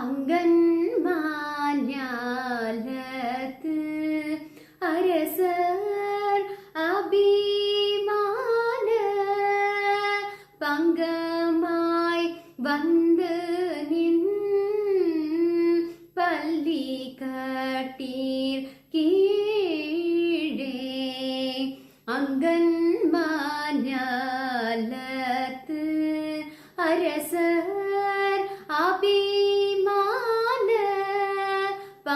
அங்கன்மான்யாலத்து அரசர் அபிமான பங்கமாய் வந்து நின் பள்ளி கட்டீர் கீழே. அங்கன்மான்யாலத்து அரசர்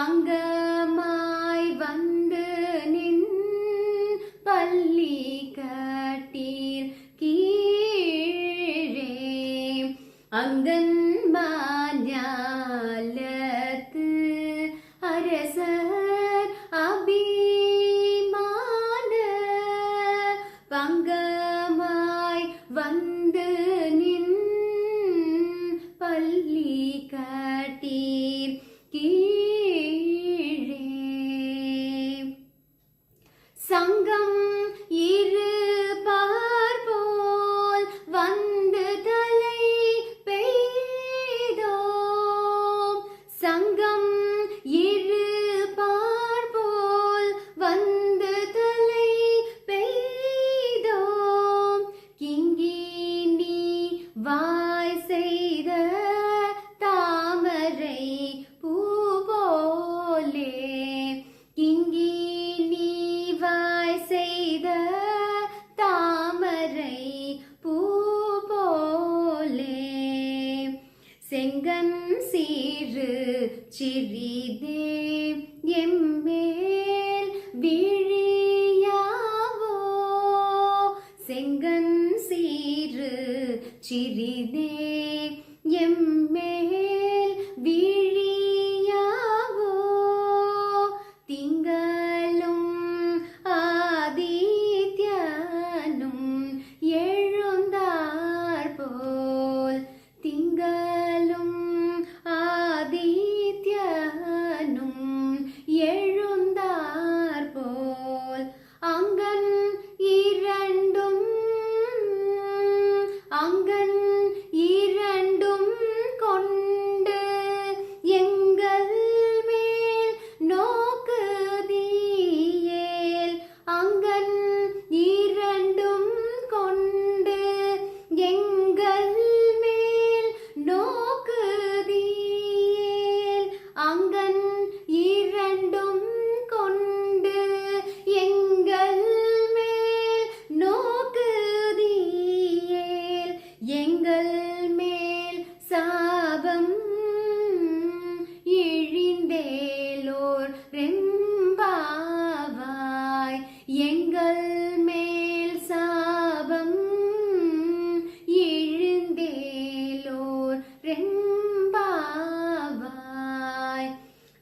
பங்கமாய் வந்து நின் பள்ளி கட்டீர் கீழே அங்கன்மாஞாலத்து அரசர் அபிமான பங்கமாய் வந்து 香港 சீறு சிறிதே எம்மேல் விழியாவோ? செங்கன் சீறு சிறிதே எம்மேல்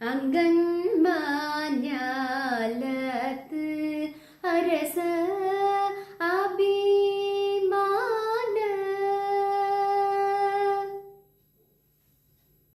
അംഗന്മാഞ്ഞാലത്ത് അരസ